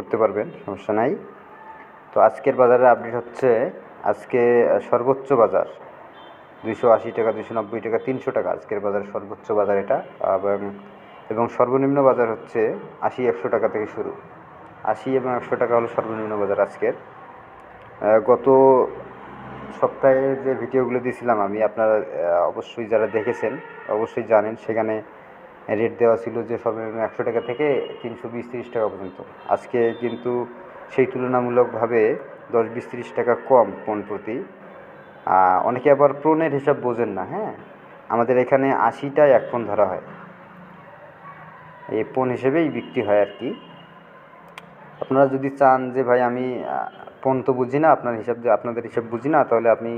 করতে পারবেন, সমস্যা নাই। তো আজকের বাজারে আপডেট হচ্ছে, আজকে সর্বোচ্চ বাজার দুইশো আশি টাকা, দুইশো নব্বই টাকা, তিনশো টাকা আজকের বাজারে সর্বোচ্চ বাজার এটা। এবং এবং সর্বনিম্ন বাজার হচ্ছে আশি, একশো টাকা থেকে শুরু। আশি এবং একশো টাকা হলো সর্বনিম্ন বাজার আজকের। গত সপ্তাহে যে ভিডিওগুলো দিয়েছিলাম আমি, আপনারা অবশ্যই যারা দেখেছেন, অবশ্যই জানেন, সেখানে রেট দেওয়া ছিল যে সর্বনিম্ন একশো টাকা থেকে তিনশো বিশ তিরিশ টাকা পর্যন্ত। আজকে কিন্তু সেই তুলনামূলকভাবে দশ বিশ তিরিশ টাকা কম পণ প্রতি। অনেকে আবার প্রণের হিসাব বোঝেন না হ্যাঁ? আমাদের এখানে আশিটায় এক পণ ধরা হয়। এই পণ হিসেবেই বিক্রি হয় আর কি। আপনারা যদি চান যে, ভাই, আমি পণ তো বুঝি না, আপনার হিসাব আপনাদের হিসাব বুঝি না, তাহলে আপনি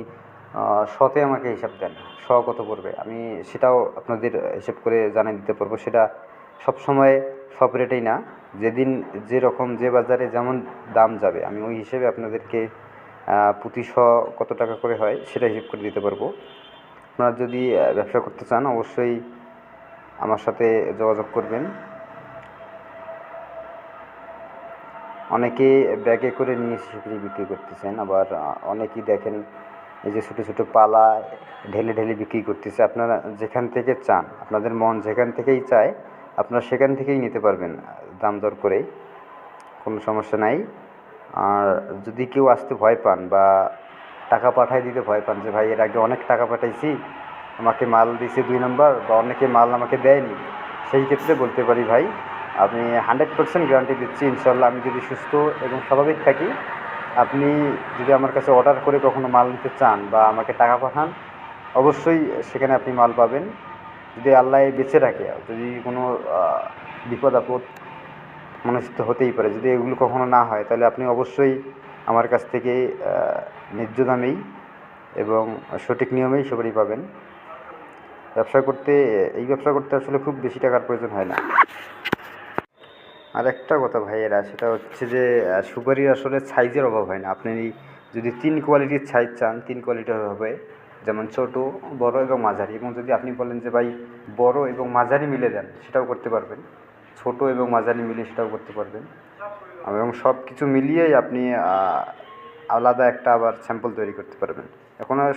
শতে আমাকে হিসাব দেন শ কত পড়বে? আমি সেটাও আপনাদের হিসাব করে জানিয়ে দিতে পারব। সেটা সব সময় সব রেটেই না। যেদিন যেরকম যে বাজারে যেমন দাম যাবে, আমি ওই হিসেবে আপনাদেরকে প্রতি শ কত টাকা করে হয় সেটা হিসেব করে দিতে পারব। আপনারা যদি ব্যবসা করতে চান, অবশ্যই আমার সাথে যোগাযোগ করবেন। অনেকে ব্যাগে করে নিয়ে সেগুলি বিক্রি করতেছেন আবার অনেকেই দেখেন এই যে ছোটো ছোটো পালা ঢেলে ঢেলে বিক্রি করতেছে, আপনারা যেখান থেকে চান, আপনাদের মন যেখান থেকেই চায়, আপনারা সেখান থেকেই নিতে পারবেন দাম দর করে কোনো সমস্যা নাই। আর যদি কেউ আসতে ভয় পান বা টাকা পাঠায় দিতে ভয় পান যে, ভাই, এর আগে অনেক টাকা পাঠাইছি, আমাকে মাল দিয়েছে দুই নম্বর বা অনেকে মাল আমাকে দেয়নি, সেই ক্ষেত্রে বলতে পারি, ভাই, আমি হান্ড্রেড পার্সেন্ট গ্যারান্টি দিচ্ছি, ইনশাল্লাহ আমি যদি সুস্থ এবং স্বাভাবিক থাকি আপনি যদি আমার কাছে অর্ডার করে কখনো মাল নিতে চান বা আমাকে টাকা পাঠান, অবশ্যই সেখানে আপনি মাল পাবেন। যদি আল্লাহ বেঁচে রাখে, যদি কোনো বিপদ আপদ মানুষের তো হতেই পারে, যদি এগুলো কখনো না হয়, তাহলে আপনি অবশ্যই আমার কাছ থেকে ন্যায্য দামেই এবং সঠিক নিয়মেই সবারই পাবেন। ব্যবসা করতে, এই ব্যবসা করতে আসলে খুব বেশি টাকার প্রয়োজন হয় না। আর একটা কথা ভাইয়েরা, সেটা হচ্ছে যে সুপারির আসলে সাইজের অভাব হয় না। আপনি যদি তিন কোয়ালিটির সাইজ চান, তিন কোয়ালিটির হবে, যেমন ছোট, বড় এবং মাঝারি। এবং যদি আপনি বলেন যে, ভাই, বড় এবং মাঝারি মিলে দেন, সেটাও করতে পারবেন। ছোট এবং মাঝারি মিলে সেটাও করতে পারবেন। এবং সব কিছু মিলিয়েই আপনি আলাদা একটা আবার স্যাম্পল তৈরি করতে পারবেন। এখন আর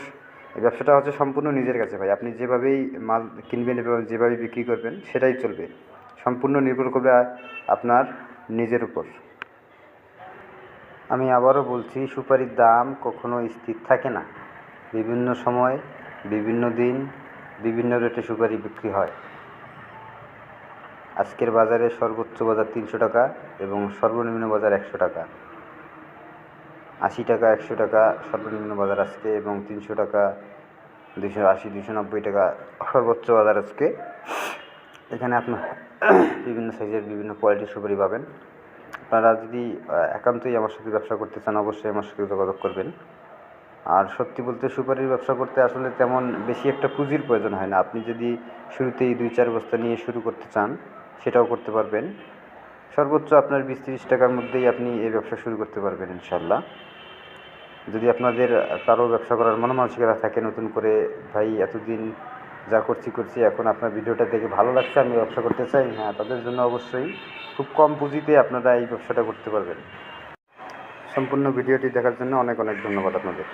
এই ব্যবসাটা হচ্ছে সম্পূর্ণ নিজের কাছে ভাই। আপনি যেভাবেই মাল কিনবেন এবং যেভাবে বিক্রি করবেন, সেটাই চলবে। সম্পূর্ণ নির্ভর করবে আপনার নিজের উপর। আমি আবারও বলছি, সুপারির দাম কখনো স্থির থাকে না। বিভিন্ন সময়, বিভিন্ন দিন, বিভিন্ন রেটে সুপারি বিক্রি হয়। আজকের বাজারে সর্বোচ্চ বাজার তিনশো টাকা এবং সর্বনিম্ন বাজার একশো টাকা। আশি টাকা, একশো টাকা সর্বনিম্ন বাজার আজকে এবং তিনশো টাকা দুশো আশি দুশো নব্বই টাকা সর্বোচ্চ বাজার আজকে। এখানে আপনার বিভিন্ন সাইজের বিভিন্ন কোয়ালিটির সুপারি পাবেন। আপনারা যদি একান্তই আমার সাথে ব্যবসা করতে চান, অবশ্যই আমার সাথে যোগাযোগ করবেন। আর সত্যি বলতে সুপারির ব্যবসা করতে আসলে তেমন বেশি একটা পুঁজির প্রয়োজন হয় না। আপনি যদি শুরুতেই দুই চার বস্তা নিয়ে শুরু করতে চান, সেটাও করতে পারবেন। সর্বোচ্চ আপনার বিশ তিরিশ টাকার মধ্যেই আপনি এই ব্যবসা শুরু করতে পারবেন ইনশাল্লাহ যদি আপনাদের কারও ব্যবসা করার মনোমানসিকতা থাকে, নতুন করে, ভাই, এতদিন যা করছি করছি, এখন আপনার ভিডিওটা দেখে ভালো লাগছে আমি ব্যবসা করতে চাই। হ্যাঁ তাদের জন্য অবশ্যই খুব কম পুঁজিতে আপনারা এই ব্যবসাটা করতে পারবেন। সম্পূর্ণ ভিডিওটি দেখার জন্য অনেক অনেক ধন্যবাদ আপনাদের।